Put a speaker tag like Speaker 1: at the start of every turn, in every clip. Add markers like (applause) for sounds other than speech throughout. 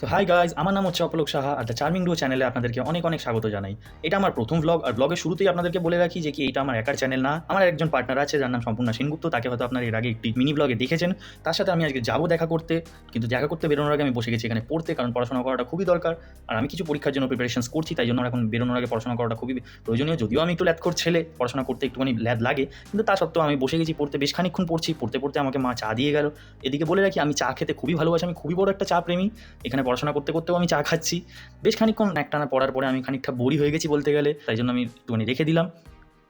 Speaker 1: So hi guys আমার নাম হচ্ছে অপলোক সাহা আর দ্য চার্মিং ডুও চ্যানেলে আপনাদেরকে অনেক অনেক স্বাগত জানাই। এটা আমার প্রথম ব্লগ আর ব্লগের শুরুতেই আপনাদেরকে বলে রাখি যে কি, এটা আমার একার চ্যানেল না। আমার একজন পার্টনার আছে, যার নাম সম্পূর্ণ সেনগুপ্ত। তাকে হয়তো আপনার এর আগে একটি মিনি ব্লগে দেখেছেন। তার সাথে আমি আজকে যাব দেখা করতে। কিন্তু দেখা করতে বেরোনোর আগে আমি বসে গেছি এখানে পড়তে, কারণ পড়াশোনা করাটা খুবই দরকার। আর আমি কিছু পরীক্ষার জন্য প্রিপারেশনস করছি, তাই জন্য এখন বেরোনোর আগে পড়াশোনা করাটা খুবই প্রয়োজনীয়। যদিও আমি একটু ল্যাদখোর ছেলে, পড়াশোনা করতে একটুখানি ল্যাদ লাগে। কিন্তু তা সত্ত্বেও আমি বসে গেছি পড়তে, বেশ খানিক্ষণ পড়ছি। পড়তে পড়তে আমাকে মা চা দিয়ে গেল। এদিকে বলে রাখি, আমি চা খেতে খুবই ভালোবাসি। আমি খুবই বড় একটা চা প্রেমী। এখানে পড়াশোনা করতে করতেও আমি চা খাচ্ছি। বেশ খানিক্ষণ একটানা পড়ার পরে আমি খানিকটা বড়ি হয়ে গেছি বলতে গেলে, তাই জন্য আমি একটুখানি রেখে দিলাম।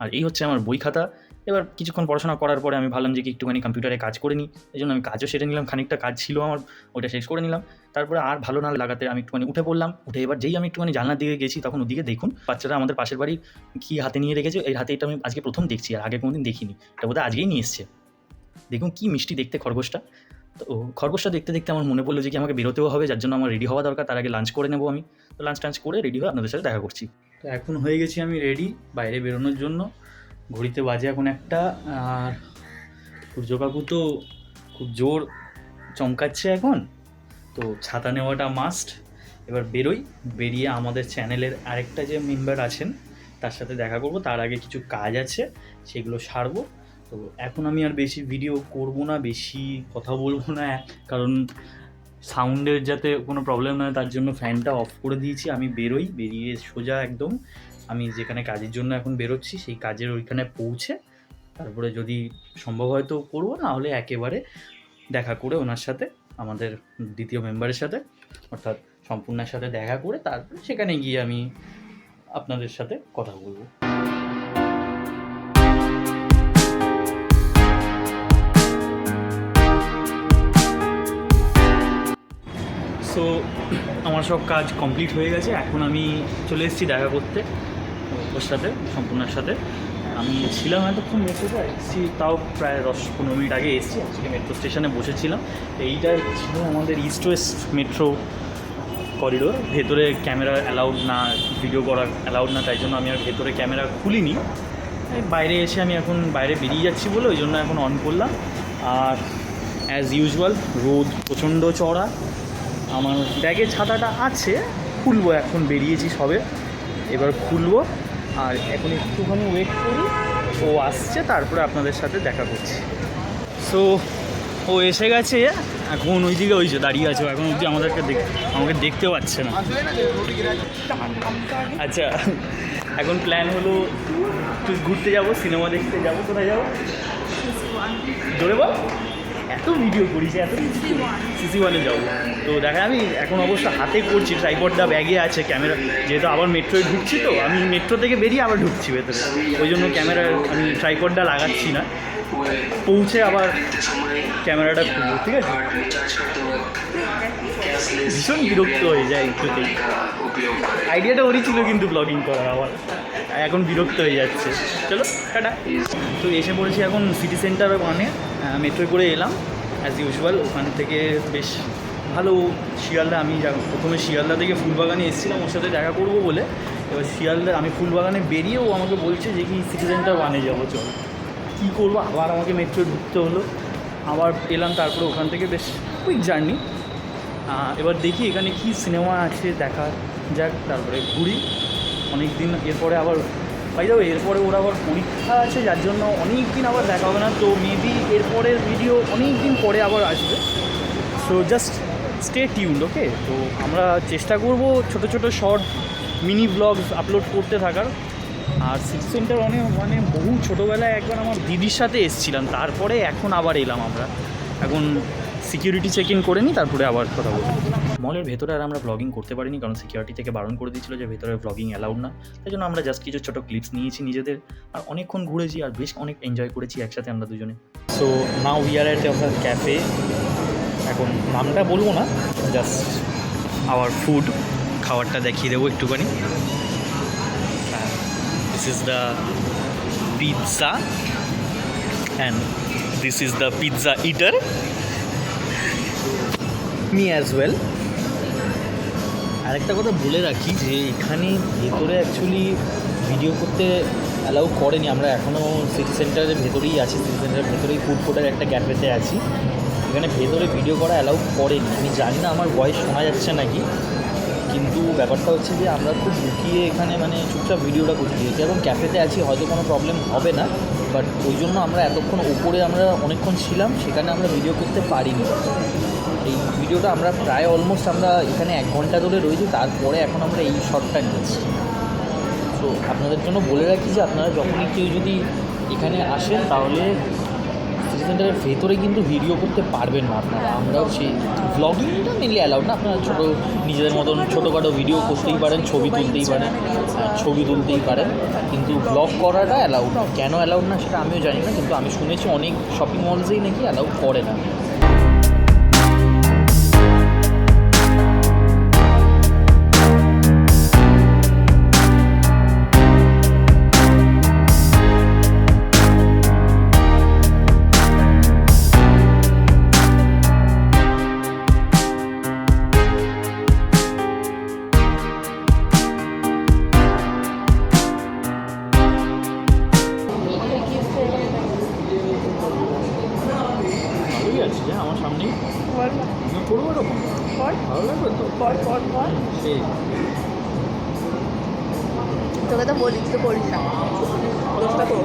Speaker 1: আর এই হচ্ছে আমার বই খাতা। এবার কিছুক্ষণ পড়াশোনা করার পরে আমি ভাবলাম যে কি একটুখানি কম্পিউটারে কাজ করে নিই। এই জন্য আমি কাজও সেরে নিলাম, খানিকটা কাজ ছিল আমার ওটা শেষ করে নিলাম। তারপরে আর ভালো না লাগাতে আমি একটুখানি উঠে পড়লাম। উঠে এবার যেই আমি একটুখানি জানলার দিকে গেছি, তখন ওদিকে দেখুন, বাচ্চারা আমাদের পাশের বাড়ি কী হাতে নিয়ে রেখেছে। এই হাতে এটা আমি আজকে প্রথম দেখছি, আর আগে কোনোদিন দেখিনি। এটা বোধহয় আজকেই নিয়ে এসছে। দেখুন কি মিষ্টি দেখতে খরগোশটা। তো খরগোশটা দেখতে দেখতে আমার মনে পড়ল যে কি আমাকে বেরোতেও হবে, যার জন্য আমার রেডি হওয়া দরকার, তার আগে লাঞ্চ করে নেব আমি। তো লাঞ্চ টাঞ্চ করে রেডি হয়ে আপনাদের সাথে দেখা করছি। তো এখন হয়ে গেছি আমি রেডি বাইরে বেরোনোর জন্য। ঘড়িতে বাজে এখন একটা, আর সূর্য কাকু তো খুব জোর চমকাচ্ছে এখন। তো ছাতা নেওয়াটা মাস্ট এবার বেরোই, বেরিয়ে আমাদের চ্যানেলের আরেকটা যে মেম্বার আছেন, তার সাথে দেখা করব। তার আগে কিছু কাজ আছে, সেগুলো সারবো। তো এখন আমি আর বেশি ভিডিও করব না, বেশি কথা বলব না, কারণ সাউন্ডের যাতে কোনো প্রবলেম না তার জন্য ফ্যানটা অফ করে দিয়েছি। আমি বেরোই, বেরিয়ে সোজা একদম। আমি যেখানে কাজের জন্য এখন বেরোচ্ছি, সেই কাজের ওইখানে পৌঁছে, তারপরে যদি সম্ভব হয় তো করব, না হলে একেবারে দেখা করে ওনার সাথে, আমাদের দ্বিতীয় মেম্বারের সাথে, অর্থাৎ সম্পূর্ণের সাথে দেখা করে, তারপরে সেখানে গিয়ে আমি আপনাদের সাথে কথা বলব। সো আমার সব কাজ কমপ্লিট হয়ে গেছে। এখন আমি চলে এসেছি দেখা করতে। ওর সাথে, সম্পূর্ণের সাথে। আমি ছিলাম এতক্ষণ মেট্রোতে, এসেছি তাও প্রায় দশ পনেরো মিনিট আগে এসেছি। আজকে মেট্রো স্টেশনে বসেছিলাম। এইটা ছিল আমাদের ইস্ট ওয়েস্ট মেট্রো করিডোর ভেতরে ক্যামেরা অ্যালাউড না ভিডিও করা অ্যালাউড না, তাই জন্য আমি আর ভেতরে ক্যামেরা খুলিনি। বাইরে এসে আমি এখন বাইরে বেরিয়ে যাচ্ছি বলে ওই জন্য এখন অন করলাম। আর অ্যাজ ইউজুয়াল রোদ প্রচণ্ড চড়া আমার ব্যাগে ছাতাটা আছে, খুলবো এখন, বেরিয়েছি সবে। এবার খুলবো, আর এখন একটুখানি ওয়েট করি, ও আসছে, তারপরে আপনাদের সাথে দেখা করছি। সো ও এসে গেছে, এখন ওই দিকে ওই যে দাঁড়িয়ে আছে, এখন অবধি আমাদেরকে দেখ, আমাকে দেখতে পাচ্ছে না। আচ্ছা এখন প্ল্যান হলো ঘুরতে যাব, সিনেমা দেখতে যাব, কোথায় যাব? জোরে বল। ভিডিও করিস এত সিসি ওয়ানে। যাব। তো দেখা আমি এখন অবশ্য হাতে করছি ট্রাইপডটা ব্যাগে আছে ক্যামেরা যেহেতু আবার মেট্রোয় ঢুকছি তো আমি মেট্রো থেকে বেরিয়ে আবার ঢুকছি ভেতরে। ওই জন্য ক্যামেরা আমি ট্রাইপডটা লাগাচ্ছি না। পৌঁছে আবার ক্যামেরাটা খুলবো ঠিক আছে? ভীষণ বিরক্ত হয়ে যায় একটুতেই আইডিয়াটা ওরই ছিল কিন্তু ব্লগিং করার আবার। এখন বিরক্ত হয়ে যাচ্ছে। চলো টাটা। তো এসে পড়েছি এখন সিটি সেন্টার মানে মেট্রোয় করে এলাম। অ্যাজ ইউজুয়াল ওখান থেকে বেশ ভালো শিয়ালদা, আমি প্রথমে শিয়ালদা থেকে ফুলবাগানে এসেছিলাম, ওর সাথে দেখা করব বলে। এবার শিয়ালদা, আমি ফুলবাগানে বেরিয়ে ও আমাকে বলছে যে কি সিটি সেন্টার ওয়ানে যাব, চল। কী করব? আবার আমাকে মেট্রো ঢুকতে হলো। আবার এলাম তারপরে ওখান থেকে বেশ কুইক জার্নি এবার দেখি এখানে কি সিনেমা আছে, দেখা যাক, তারপরে ঘুরি। অনেক দিন এরপরে আবার পাই যাবে এরপরে ওর আবার পরীক্ষা আছে, যার জন্য অনেক দিন আবার দেখা হবে না, তো মেবি এরপরের ভিডিও অনেক দিন পরে আবার আসবে। So just stay tuned okay তো আমরা চেষ্টা করব ছোট ছোট শর্ট মিনি ব্লগস আপলোড করতে থাকার। আর সিটি সেন্টার অনেক মানে বহু ছোটোবেলায় একবার আমার দিদির সাথে এসেছিলাম, তারপরে এখন আবার এলাম আমরা। এখন সিকিউরিটি চেক ইন করে নিই তারপরে আবার কথা বলব। মলের ভেতরে আর আমরা ব্লগিং করতে পারিনি, কারণ সিকিউরিটি থেকে বারণ করে দিয়েছিল যে ভেতরে ব্লগিং অ্যালাউড না। তাই জন্য আমরা জাস্ট কিছু ছোটো ক্লিপস নিয়েছি নিজেদের, আর অনেকক্ষণ ঘুরেছি আর বেশ অনেক এনজয় করেছি একসাথে আমরা দুজনে। So now we are at our cafe এখন নামটা বলব না জাস্ট আওয়ার ফুড খাবারটা দেখিয়ে দেবো একটুখানি। This is the pizza and this is the pizza eater me as well আরেকটা কথা বলে রাখি যে এখানে ভেতরে অ্যাকচুয়ালি ভিডিও করতে অ্যালাউ করেনি। আমরা এখনও সিটি সেন্টারের ভেতরেই আছি। সিটি সেন্টারের ভেতরেই ফুড কোর্টের একটা ক্যাফেতে আছি। এখানে ভেতরে ভিডিও করা অ্যালাউ করেনি। আমি জানি না আমার ভয়েস শোনা যাচ্ছে নাকি। কিন্তু ব্যাপারটা হচ্ছে যে আমরা খুব লুকিয়ে এখানে মানে চুপচাপ ভিডিওটা করতে যেহেতু এখন ক্যাফেতে আছি, হয়তো কোনো প্রবলেম হবে না। বাট ওই জন্য আমরা এতক্ষণ ওপরে আমরা অনেকক্ষণ ছিলাম। সেখানে আমরা ভিডিও করতে পারিনি। এই ভিডিওটা আমরা প্রায় অলমোস্ট আমরা এখানে এক ঘণ্টা ধরে রয়েছি তারপরে এখন আমরা এই শটটা নিচ্ছি। তো আপনাদের জন্য বলে রাখি যে আপনারা যখনই কেউ যদি এখানে আসেন তাহলে সিটি সেন্টারের ভেতরে কিন্তু ভিডিও করতে পারবেন না আপনারা। আমরাও সেই ব্লগিংটা মেনলি অ্যালাউড না আপনারা ছোটো নিজেদের মতন ছোটোখাটো ভিডিও করতেই পারেন ছবি তুলতেই পারেন হ্যাঁ, ছবি তুলতেই পারেন। কিন্তু ব্লগ করাটা অ্যালাউড না। কেন অ্যালাউড না সেটা আমিও জানি না কিন্তু আমি শুনেছি অনেক শপিং মলসেই নাকি অ্যালাউ করে না।
Speaker 2: তোকে তো বলি তুই তো করিস না। তোর।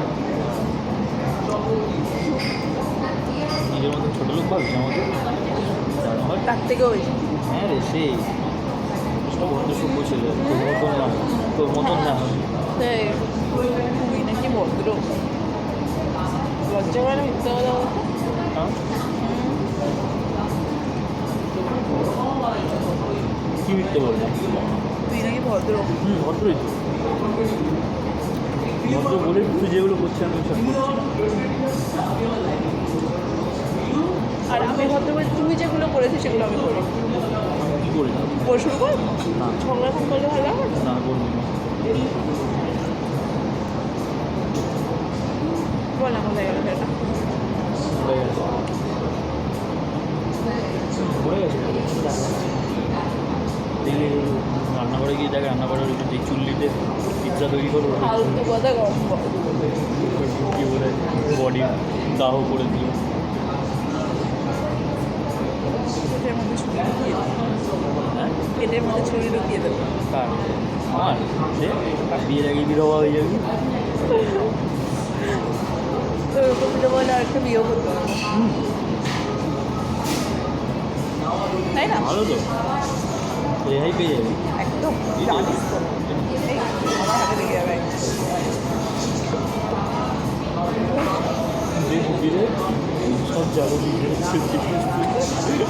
Speaker 1: নিজের মতন ছোটো লোক ভাবছি আমাকে
Speaker 2: তার থেকেও বেশি
Speaker 1: হ্যাঁ রে সেই। সব বন্ধু সভ্য ছিল তোর মতন না তোর মতন না।
Speaker 2: তুই নাকি ভদ্র। লজ্জা করে মিথ্যা কথা
Speaker 1: হ্যাঁ? কি মিথ্যে
Speaker 2: তুই নাকি ভদ্র।
Speaker 1: হুম ভদ্রই তো। বলে
Speaker 2: আর আমি বলে তুই যেগুলো করেছিস সেগুলো আমি করি
Speaker 1: কী করি। না
Speaker 2: ঝগড়া করলে ভালো না?
Speaker 1: না রান্নাঘরে গিয়ে দেখ রান্নাঘরের ওই যে চুল্লিতে পিৎজা তৈরি করব
Speaker 2: কম বল।
Speaker 1: বডি দাহ করে দিল।
Speaker 2: পেটের মধ্যে ছুরি ঢুকিয়ে দেবো।
Speaker 1: হ্যাঁ? কার আর সে আর বিয়ের আগে বিধবা হয়ে যাবি।
Speaker 2: তো ওরকম তো বলে আরেকটা বিয়েও করতে তাই না?
Speaker 1: ভালো তো। রেহাই পেয়ে যাবি।
Speaker 2: একদম আমার
Speaker 1: সব যাব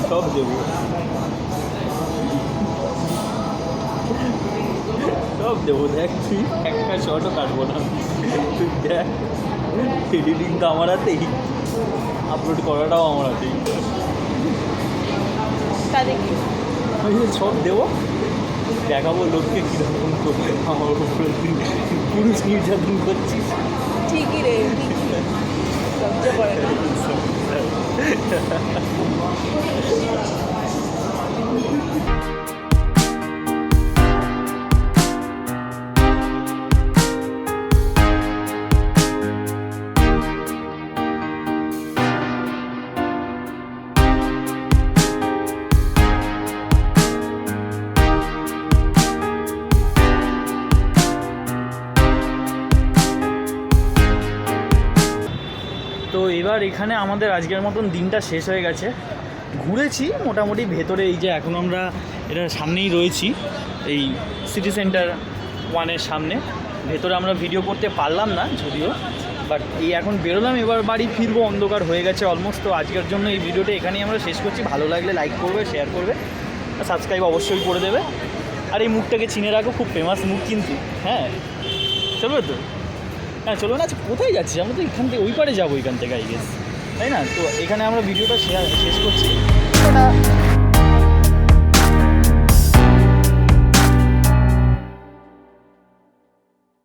Speaker 1: সব দেবো সব দেবো দেখ তুই একটা শটও কাটবো না তুই দেখ এডিটিং তো আমার হাতেই আপলোড করাটাও আমার হাতেই সব দেবো। দেখাবো লোককে কীরকম করতে আমার উপরে পুরুষ নির্যাতন করছিস
Speaker 2: ঠিকই রে লজ্জা করে না। (laughs)
Speaker 1: এখানে আমাদের আজকের মতন দিনটা শেষ হয়ে গেছে। ঘুরেছি মোটামুটি ভেতরে এই যে এখন আমরা এটার সামনেই রয়েছি, এই সিটি সেন্টার ওয়ানের সামনে। ভেতরে আমরা ভিডিও করতে পারলাম না যদিও বাট এই এখন বেরোলাম, এবার বাড়ি ফিরবো, অন্ধকার হয়ে গেছে অলমোস্ট তো আজকের জন্য এই ভিডিওটা এখানেই আমরা শেষ করছি। ভালো লাগলে লাইক করবে শেয়ার করবে সাবস্ক্রাইব অবশ্যই করে দেবে। আর এই মুখটাকে চিনে রাখো, খুব ফেমাস মুখ কিন্তু হ্যাঁ। চলবে তো? হ্যাঁ চলো না আচ্ছা কোথায় যাচ্ছি আমরা তো এখান থেকে, ওই পারে যাব এখান থেকে আই গেস তাই না? তো এখানে আমরা ভিডিওটা শেয়ার শেষ করছি।